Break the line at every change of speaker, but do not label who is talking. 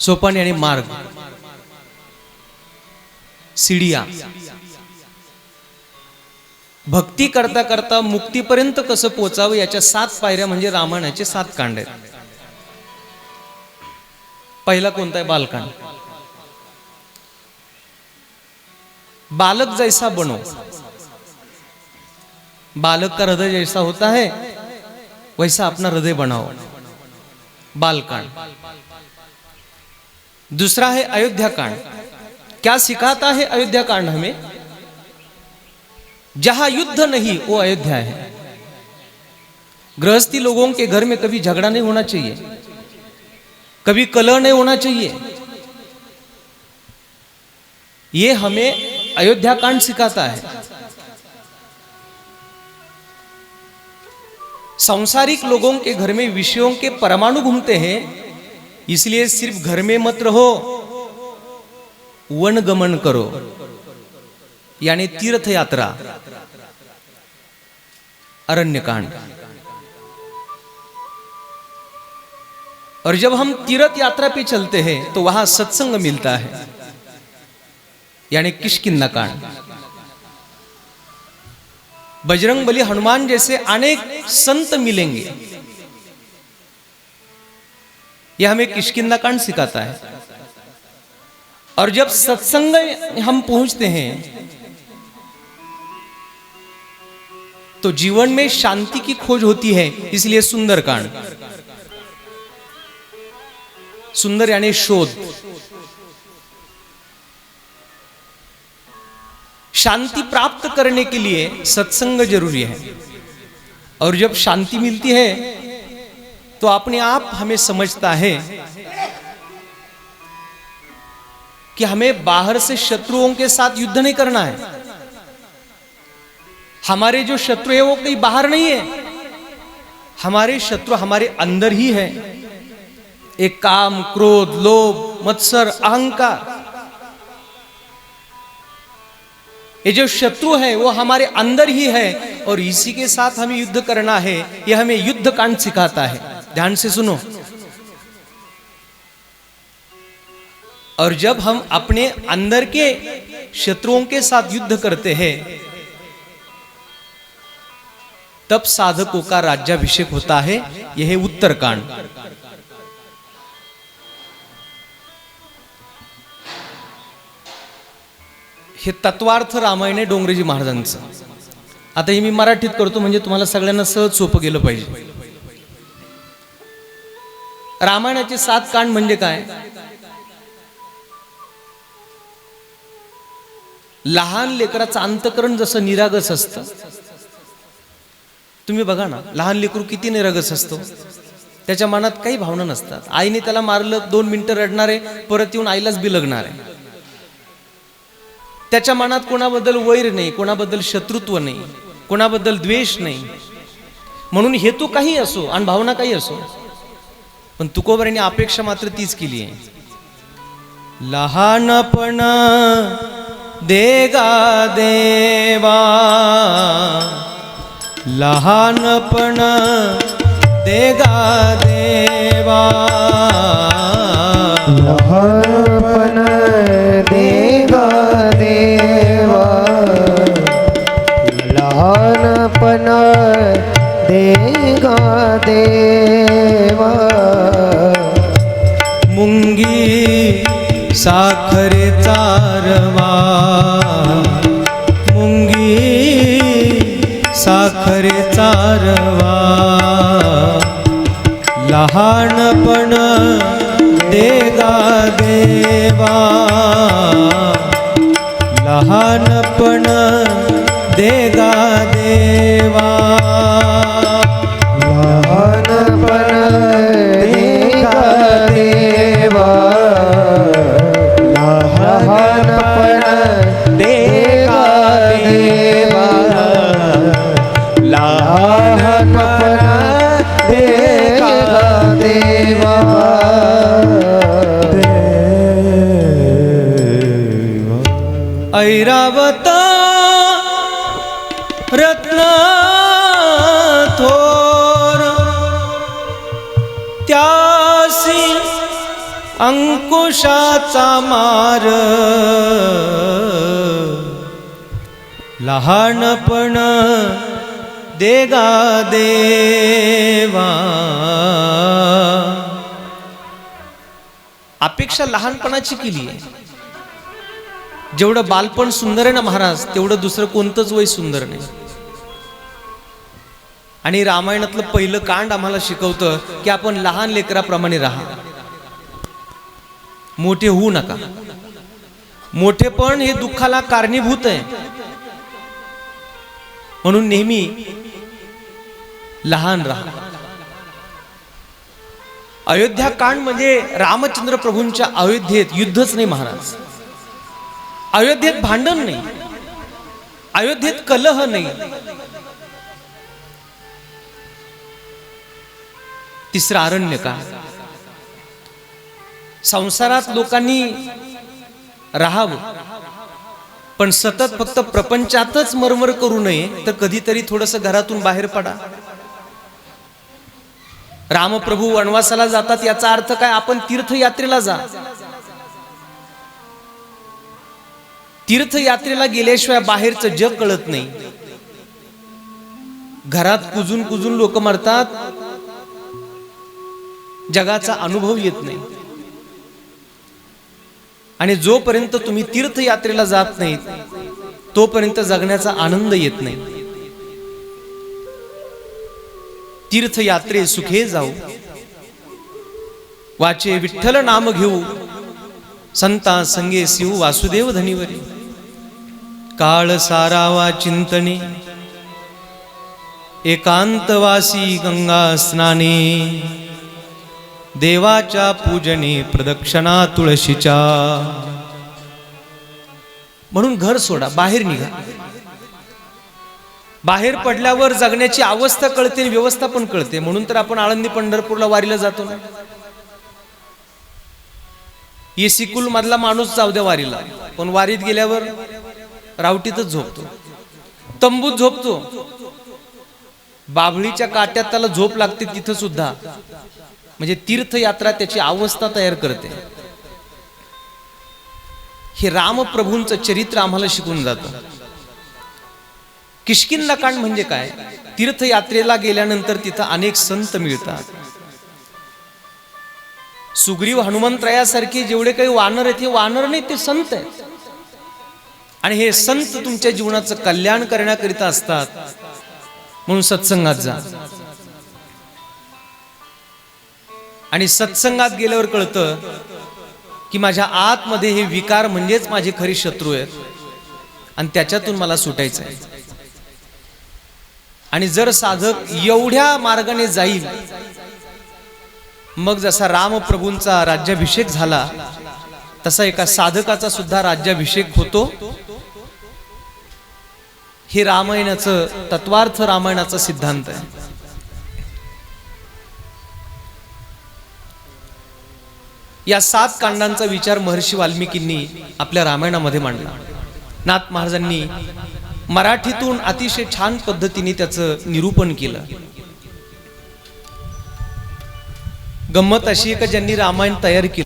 सोपान आणि मार्ग. सिडिया. भक्ती करता करता मुक्तीपर्यंत कसं पोचावं याच्या सात पायऱ्या म्हणजे रामायणाचे सात कांड आहेत. पहिला कोणता आहे? बालकांड. बालक जैसा बनो. बालक का हृदय जैसा होता है वैसा अपना हृदय बनाओ. बालकांड. दूसरा है अयोध्या कांड। क्या सिखाता है अयोध्या कांड हमें? जहाँ युद्ध नहीं, वो अयोध्या है। गृहस्थी लोगों के घर में कभी झगड़ा नहीं होना चाहिए। कभी कलह नहीं होना चाहिए। ये हमें अयोध्या कांड सिखाता है। सांसारिक लोगों के घर में विषयों के परमाणु घूमते हैं। इसलिए सिर्फ घर में मत रहो वन गमन करो यानी तीर्थ यात्रा अरण्यकांड। और जब हम तीर्थ यात्रा पे चलते हैं तो वहां सत्संग मिलता है यानी किशकिंदा कांड बजरंग बली हनुमान जैसे अनेक संत मिलेंगे। यह हमें किशकिंदा कांड सिखाता है। और जब सत्संग हम पहुँचते हैं तो जीवन में शांति की खोज होती है, इसलिए सुंदर कांड। सुंदर यानी शोध। शांति प्राप्त करने के लिए सत्संग ज़रूरी है। और जब शांति मिलती है तो अपने आप हमें समझता है कि हमें बाहर से शत्रुओं के साथ युद्ध नहीं करना है। हमारे जो शत्रु है वो कहीं बाहर नहीं है। हमारे शत्रु हमारे अंदर ही है। एक काम, क्रोध, लोभ, मत्सर, अहंकार। ये जो शत्रु है, वो हमारे अंदर ही है और इसी के साथ हमें युद्ध करना है। ये हमें युद्ध कांड सिखाता है। ध्यान से सुनो। और जब हम अपने अंदर के शत्रुओं के साथ युद्ध करते हैं तब साधकों का राज्याभिषेक होता है। यह उत्तरकांड। हे तत्वार्थ रामायण आहे डोंगरेजी महाराजांचं. आता हे मी मराठीत करतो म्हणजे तुम्हाला सगळ्यांना सहज सोपं गेलं पाहिजे. रामायणाचे सात कांड म्हणजे काय? लहान लेकराचं अंतकरण जसं निरागस असतं. तुम्ही बघा ना लहान लेकरू किती निरागस असतो. त्याच्या मनात काही भावना नसतात. आईने त्याला मारलं दोन मिनिटं रडणार आहे परत येऊन आईलाच बिलगणार आहे. त्याच्या मनात कोणाबद्दल वैर नाही कोणाबद्दल शत्रुत्व नाही कोणाबद्दल द्वेष नाही. म्हणून हेतू काही असो आणि भावना काही असो पण तुकोबऱ्यांनी अपेक्षा मात्र तीच केली आहे. लहानपण देगा देवा. लहानपण देगा देवा.
लहानपण देगा देवा. लहानपण देगा देवा.
साखरेचा रवा. लहानपण देगा देवा. लहानपण देगा ऐरावत रत्न थोर त्यासी अंकुशाचा मार। लहानपण देगा देवा. अपेक्षा लहानपणाची केली आहे. जेवढं बालपण सुंदर आहे ना महाराज तेवढं दुसरं कोणतंच वय सुंदर नाही. आणि रामायणातलं पहिलं कांड आम्हाला शिकवतं की आपण लहान लेकराप्रमाणे राहा. मोठे होऊ नका. मोठेपण हे दुःखाला कारणीभूत आहे. म्हणून नेहमी लहान राहा. अयोध्या कांड म्हणजे रामचंद्र प्रभूंच्या अयोध्येत युद्धच नाही महाराज. अयोध्येत भांडण नाही. अयोध्येत कलह नाही. तिसरं अरण्य का? संसारात लोकांनी राहावं. पण सतत फक्त प्रपंचातच मरमर करू नये तर कधीतरी थोडस घरातून बाहेर पडा. रामप्रभू वनवासाला जातात याचा अर्थ काय? आपण तीर्थयात्रेला जा. तीर्थयात्रेला गेल्याशिवाय बाहेरचं जग कळत नाही. घरात कुजून कुजून लोक मरतात. जगाचा अनुभव येत नाही. आणि जोपर्यंत तुम्ही तीर्थयात्रेला जात नाहीत तोपर्यंत जगण्याचा आनंद येत नाही. तीर्थयात्रे सुखे जाऊ. वाचे विठ्ठल नाम घेऊ. संता संगे शिव वासुदेव धनीवरी. काळ सारावा चिंतने. एकांतवासी गंगा स्नाने. देवाच्या पूजने प्रदक्षिणा तुळशीच्या. म्हणून घर सोडा बाहेर निघा. बाहेर पडल्यावर जगण्याची अवस्था कळते आणि व्यवस्था पण कळते. म्हणून तर आपण आळंदी पंढरपूरला वारीला जातो ना. येसिकुल मधला माणूस जाऊ द्या वारीला. पण वारीत गेल्यावर रावटीतच झोपतो. तंबूत झोपतो. बाभळीच्या काट्यात त्याला झोप लागते तिथं सुद्धा. म्हणजे तीर्थयात्रा त्याची अवस्था तयार करते. हे रामप्रभूंचं चरित्र आम्हाला शिकून जातं. किशकिंदा कांड म्हणजे काय? तीर्थयात्रेला गेल्यानंतर तिथं अनेक संत मिळतात. सुग्रीव हनुमंतरायासारखे जेवढे काही वानर आहेत हे वानर नाही ते संत आहेत. आणि हे संत तुमच्या जीवनाचं कल्याण करण्याकरिता असतात. म्हणून सत्संगात जा. आणि सत्संगात गेल्यावर कळतं की माझ्या आतमध्ये हे विकार म्हणजेच माझे खरी शत्रू आहेत. आणि त्याच्यातून मला सुटायचं आहे. आणि जर साधक एवढ्या मार्गाने जाईल मग जसा रामप्रभूंचा राज्याभिषेक झाला तसा एका साधकाचा सुद्धा राज्याभिषेक होतो. हे रामायणाचं तत्वार्थ रामायणाचा सिद्धांत आहे. या सात कांडांचा विचार महर्षी वाल्मिकींनी आपल्या रामायणामध्ये मांडला. नाथ महाराजांनी मराठीतून अतिशय छान पद्धतीने त्याचं निरूपण केलं. गंमत अशी का ज्यांनी रामायण तयार केलं?